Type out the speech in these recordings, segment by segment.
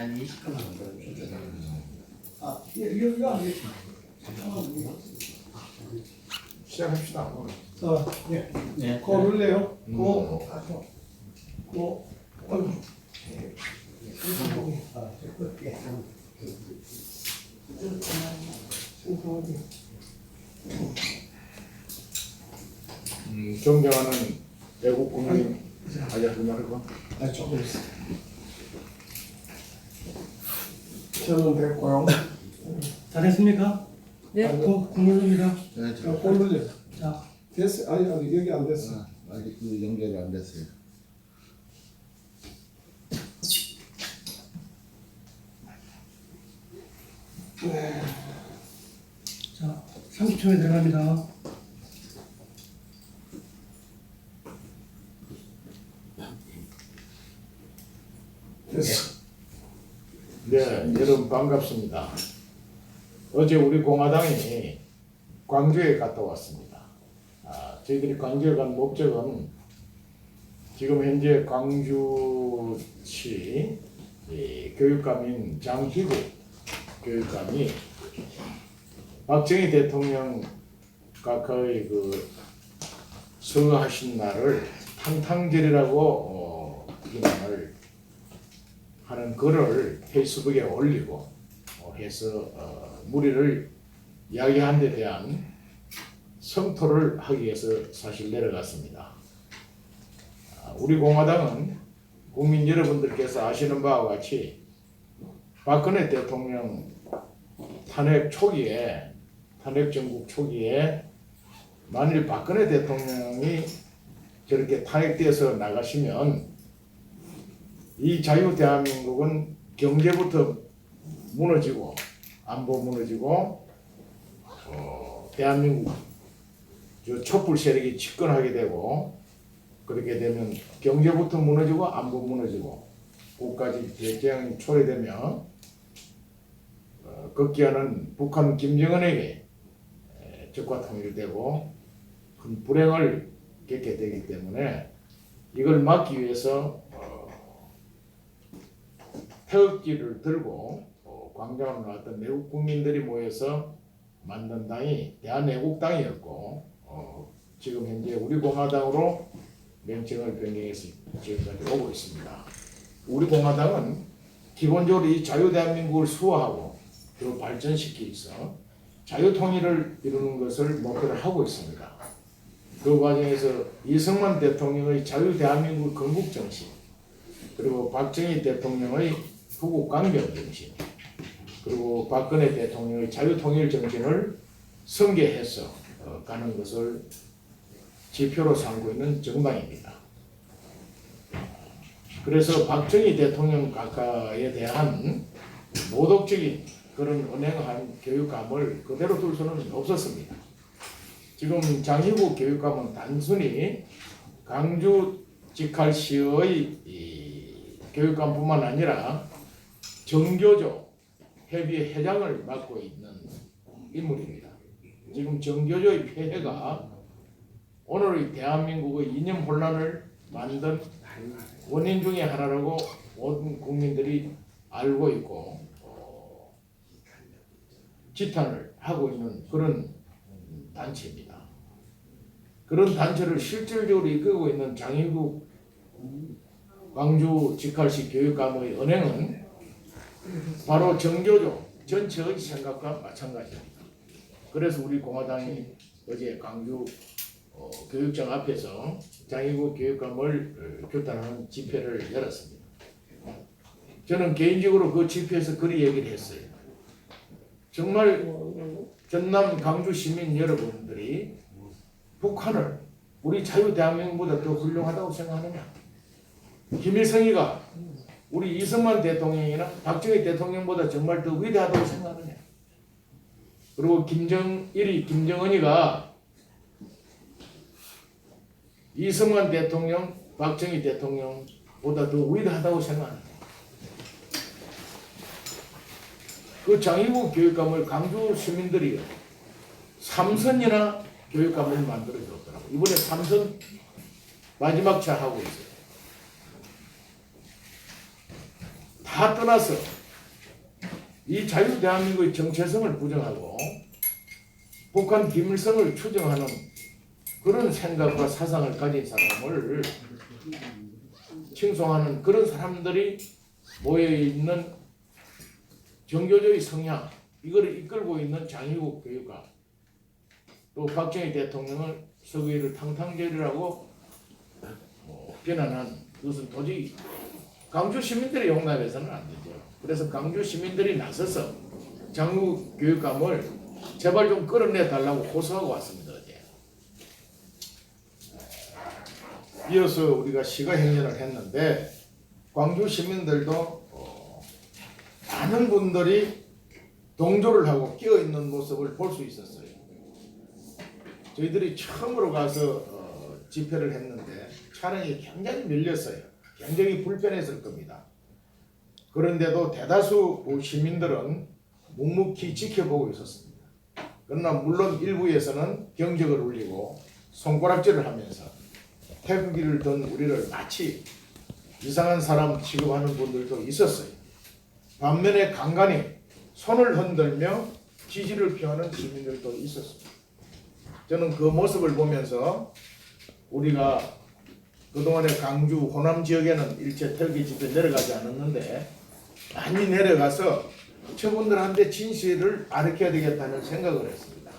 한 20분만 만들어주세요. 아, 예, 이거 이거 안 돼. 시작합시다. 자, 예, 네. 코 눌래요. 음. 코, 코, 어휴. 아, 예. 신통하게. 음, 존경하는 외국 국민 아야 그 말고 아, 조금 있어. 저는 됐고요. 잘했습니까? 네. 고 국물입니다. 네, 자, 저, 코 눌려. 자, 됐어. 아니, 아니, 여기 안 됐어. 아, 아직 그 연결이 안 됐어요. 자, 30초에 들어갑니다. 됐어. 네 여러분 반갑습니다. 어제 우리 공화당이 광주에 갔다 왔습니다. 아, 저희들이 광주에 간 목적은 지금 현재 광주시 이 교육감인 장희국 교육감이 박정희 대통령 각하의 그 서하신 날을 탕탕절이라고 어, 기념을 하는 글을 페이스북에 올리고 어, 해서 어, 무리를 이야기한 데 대한 성토를 하기 위해서 사실 내려갔습니다. 아, 우리 공화당은 국민 여러분들께서 아시는 바와 같이 박근혜 대통령 탄핵 초기에 탄핵 정국 초기에 만일 박근혜 대통령이 저렇게 탄핵돼서 나가시면 이 자유 대한민국은 경제부터 무너지고 안보 무너지고 어, 대한민국 저 촛불 세력이 집권하게 되고 그렇게 되면 경제부터 무너지고 안보 무너지고 국가지 대재앙이 초래되며 어, 급기야는 북한 김정은에게 에, 적과 통일되고 큰 불행을 겪게 되기 때문에 이걸 막기 위해서 어, 태극기를 들고 어, 광장으로 나왔던 내국 국민들이 모여서 만든 당이 대한애국당이었고 어, 지금 현재 우리 공화당으로 명칭을 변경해서 지금까지 오고 있습니다. 우리 공화당은 기본적으로 이 자유 대한민국을 수호하고 그리고 발전시키기 위해서 자유 통일을 이루는 것을 목표로 하고 있습니다. 그 과정에서 이승만 대통령의 자유 대한민국 건국 정신 그리고 박정희 대통령의 강경 정신 그리고 박근혜 대통령의 자유 통일 정신을 승계해서 어, 가는 것을 지표로 삼고 있는 정당입니다. 그래서 박정희 대통령 각하에 대한 모독적인 그런 은행한 교육감을 그대로 둘 수는 없었습니다. 지금 장희국 교육감은 단순히 강주 직할시의 이 교육감뿐만 아니라 정교조 협의 회장을 맡고 있는 인물입니다. 지금 정교조의 폐해가 오늘의 대한민국의 이념 혼란을 만든 원인 중에 하나라고 모든 국민들이 알고 있고 어, 지탄을 하고 있는 그런 단체입니다. 그런 단체를 실질적으로 이끌고 있는 장희국 광주 직할시 교육감의 은행은 바로 정교조 전체의 생각과 마찬가지입니다. 그래서 우리 공화당이 어제 광주 어, 교육청 앞에서 장희국 교육감을 어, 규탄하는 집회를 열었습니다. 저는 개인적으로 그 집회에서 그리 얘기를 했어요. 정말 전남 광주 시민 여러분들이 북한을 우리 자유 대한민국보다 더 훌륭하다고 생각하느냐? 김일성이가 우리 이승만 대통령이나 박정희 대통령보다 정말 더 위대하다고 생각하느냐? 그리고 김정일이 김정은이가 이승만 대통령, 박정희 대통령보다 더 위대하다고 생각하느냐? 그 장희국 교육감을 강주 시민들이 삼선이나 교육감을 만들어 줬더라고. 이번에 삼선 마지막 차 하고 있어요. 다다 떠나서 이 자유 대한민국의 정체성을 부정하고 북한 김일성을 추정하는 그런 생각과 사상을 가진 사람을 칭송하는 그런 사람들이 모여 있는 종교적인 성향 이거를 이끌고 있는 장유국 교육가 또 박정희 대통령을 서구의를 탕탕절이라고 뭐 비난한 그것은 도저히 강주 시민들의 용납해서는 안 되죠. 그래서 강주 시민들이 나서서 장유 교육감을 제발 좀 끌어내 달라고 호소하고 왔습니다 어제. 이어서 우리가 시가 행진을 했는데 광주 시민들도 어, 많은 분들이 동조를 하고 끼어 있는 모습을 볼 수 있었어요. 저희들이 처음으로 가서 어, 집회를 했는데 차량이 굉장히 밀렸어요. 굉장히 불편했을 겁니다. 그런데도 대다수 시민들은 묵묵히 지켜보고 있었습니다. 그러나 물론 일부에서는 경적을 울리고 손가락질을 하면서 태극기를 든 우리를 마치 이상한 사람 취급하는 분들도 있었어요. 반면에 간간히 손을 흔들며 지지를 표하는 시민들도 있었습니다. 저는 그 모습을 보면서 우리가 그동안에 강주 호남 지역에는 일체 털기 집에 내려가지 않았는데 많이 내려가서 저분들한테 진실을 알려야 되겠다는 생각을 했습니다.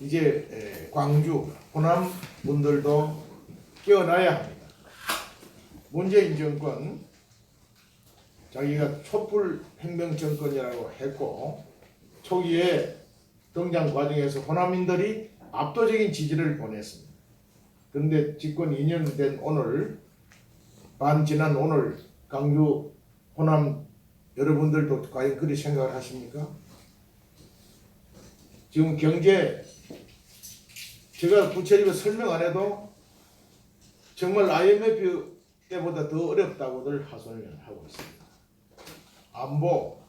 이제 에, 광주 호남 분들도 깨어나야 합니다. 문재인 정권 자기가 촛불 혁명 정권이라고 했고 초기에 등장 과정에서 호남인들이 압도적인 지지를 보냈습니다. 그런데 집권 2년 된 오늘 반 지난 오늘 강주 호남 여러분들도 과연 그리 생각을 하십니까? 지금 경제 제가 구체적으로 설명 안 해도 정말 IMF 때보다 더 어렵다고들 하소연을 하고 있습니다. 안보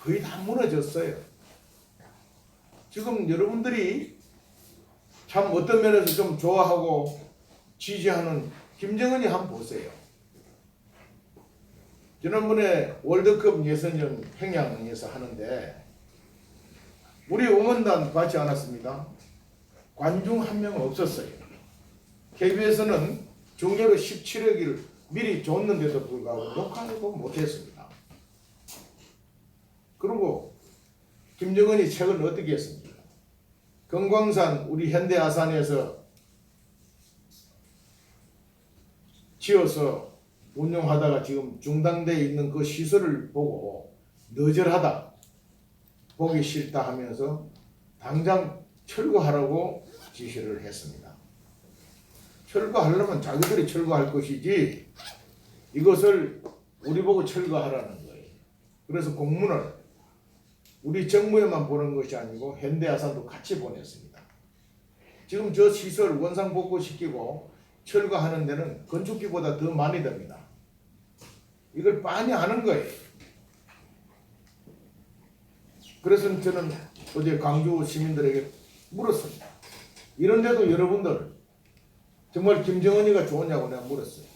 거의 다 무너졌어요. 지금 여러분들이 참 어떤 면에서 좀 좋아하고 지지하는 김정은이 한번 보세요. 지난번에 월드컵 예선전 평양에서 하는데 우리 응원단 받지 않았습니다. 관중 한 명 없었어요. KBS는 중계로 17억을 미리 줬는데도 불구하고 녹화도 못했습니다. 그리고 김정은이 최근 어떻게 했습니까? 금광산 우리 현대아산에서 지어서 운영하다가 지금 중단되어 있는 그 시설을 보고 너절하다 보기 싫다 하면서 당장 철거하라고 지시를 했습니다. 철거하려면 자기들이 철거할 것이지 이것을 우리 보고 철거하라는 거예요. 그래서 공문을 우리 정부에만 보낸 것이 아니고 현대아산도 같이 보냈습니다. 지금 저 시설 원상 복구시키고 철거하는 데는 건축비보다 더 많이 듭니다. 이걸 빤히 아는 거예요. 그래서 저는 어제 강주 시민들에게 물었습니다. 이런데도 여러분들 정말 김정은이가 좋으냐고 내가 물었어요.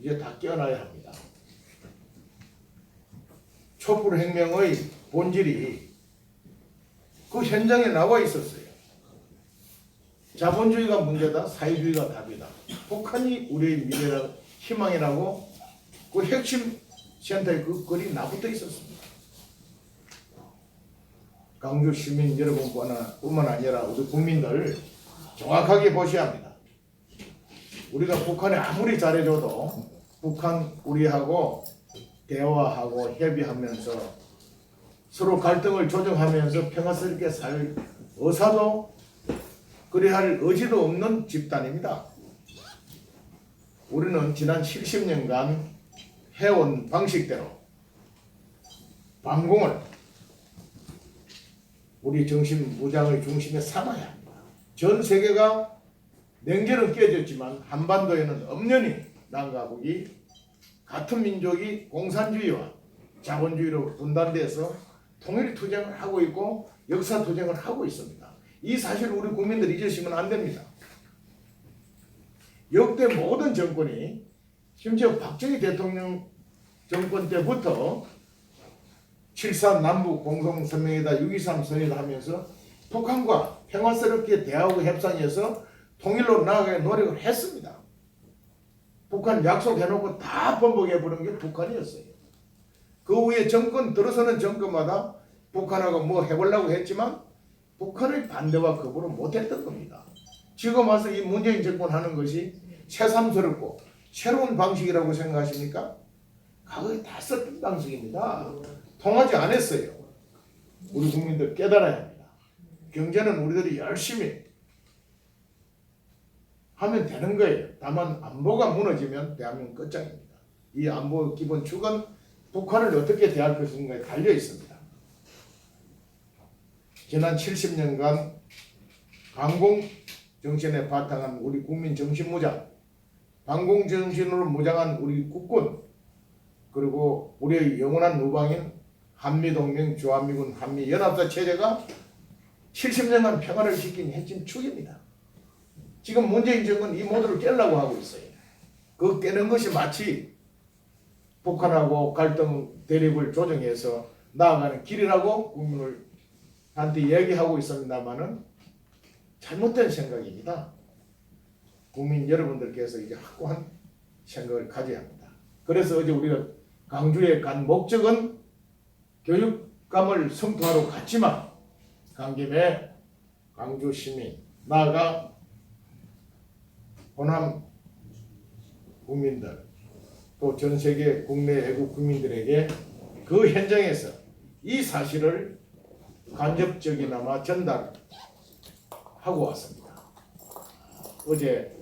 이제 다 깨어나야 합니다. 촛불 혁명의 본질이 그 현장에 나와 있었어요. 자본주의가 문제다, 사회주의가 답이다. 북한이 우리의 미래라 희망이라고 그 핵심 센터에 그 글이 나붙어 있었습니다. 강주 시민 여러분뿐만 아니라 우리 국민들 정확하게 보셔야 합니다. 우리가 북한에 아무리 잘해줘도 북한 우리하고 대화하고 협의하면서 서로 갈등을 조정하면서 평화스럽게 살 의사도 그래야 할 의지도 없는 집단입니다. 우리는 지난 70년간 해온 방식대로 반공을 우리 정신 무장의 중심에 삼아야 합니다. 전 세계가 냉전은 깨졌지만 한반도에는 엄연히 남과 북이 같은 민족이 공산주의와 자본주의로 분단돼서 통일 투쟁을 하고 있고 역사 투쟁을 하고 있습니다. 이 사실을 우리 국민들이 잊으시면 안 됩니다. 역대 모든 정권이 심지어 박정희 대통령 정권 때부터 7.3 남북 공동성명이다 6.23 선이다 하면서 북한과 평화스럽게 대화하고 협상해서 통일로 나아가게 노력을 했습니다. 북한 약속해놓고 다 번복해버린 게 북한이었어요. 그 후에 정권 들어서는 정권마다 북한하고 뭐 해보려고 했지만 북한의 반대와 거부를 못했던 겁니다. 지금 와서 이 문재인 정권 하는 것이 새삼스럽고 새로운 방식이라고 생각하십니까? 과거에 다 썼던 방식입니다. 통하지 않았어요. 우리 국민들 깨달아야 합니다. 경제는 우리들이 열심히 하면 되는 거예요. 다만 안보가 무너지면 대한민국 끝장입니다. 이 안보 기본 축은 북한을 어떻게 대할 것인가에 달려 있습니다. 지난 70년간 강공 정신에 바탕한 우리 국민 정신 무장, 반공 정신으로 무장한 우리 국군, 그리고 우리의 영원한 우방인 한미동맹, 주한미군, 한미연합사 체제가 70년간 평화를 지킨 핵심 축입니다. 지금 문재인 정권 이 모두를 깨려고 하고 있어요. 그 깨는 것이 마치 북한하고 갈등 대립을 조정해서 나아가는 길이라고 국민을 한테 얘기하고 있습니다만은 잘못된 생각입니다. 국민 여러분들께서 이제 확고한 생각을 가져야 합니다. 그래서 어제 우리가 강주에 간 목적은 교육감을 성토하러 갔지만 간 김에 강주 시민 나아가 호남 국민들 또 전 세계 국내 외국 국민들에게 그 현장에서 이 사실을 간접적이나마 전달하고 왔습니다. 어제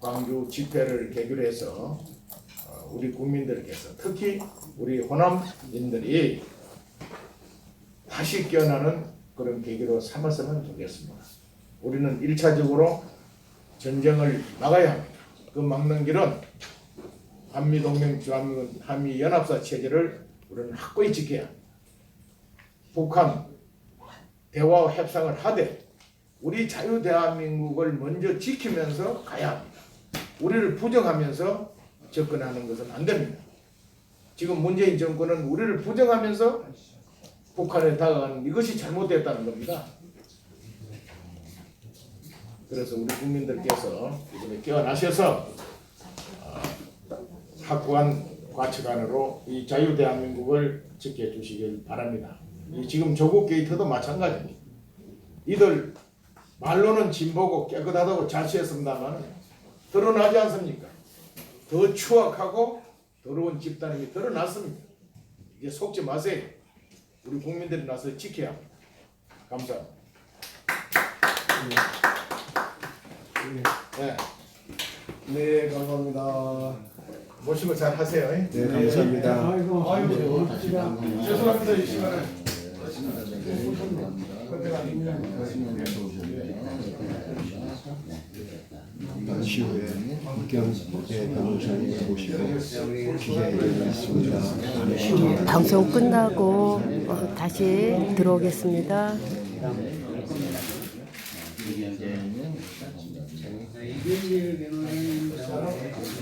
광주 집회를 계기로 해서 어, 우리 국민들께서 특히 우리 호남인들이 다시 깨어나는 그런 계기로 삼았으면 좋겠습니다. 우리는 일차적으로 전쟁을 막아야 합니다. 그 막는 길은 한미 동맹, 주한미군, 한미 연합사 체제를 우리는 확고히 지켜야 합니다. 북한 대화 협상을 하되 우리 자유 대한민국을 먼저 지키면서 가야 합니다. 우리를 부정하면서 접근하는 것은 안 됩니다. 지금 문재인 정권은 우리를 부정하면서 북한에 다가가는 이것이 잘못됐다는 겁니다. 그래서 우리 국민들께서 이번에 깨어나셔서 어, 확고한 가치관으로 이 자유 대한민국을 지켜주시길 바랍니다. 이 지금 조국 게이트도 마찬가지입니다. 이들 말로는 진보고 깨끗하다고 자시했습니다만 드러나지 않습니까? 더 추악하고 더러운 집단이 드러났습니다. 이제 속지 마세요. 우리 국민들이 나서 지켜야 합니다. 감사합니다. 네, 네, 감사합니다. 모시고 잘 하세요. 네, 감사합니다. 아이고, 아이고, 죄송합니다 이 시간에. 후에 기자회견이 있습니다. 방송 끝나고 어, 다시 들어오겠습니다. 每个月给我们交费。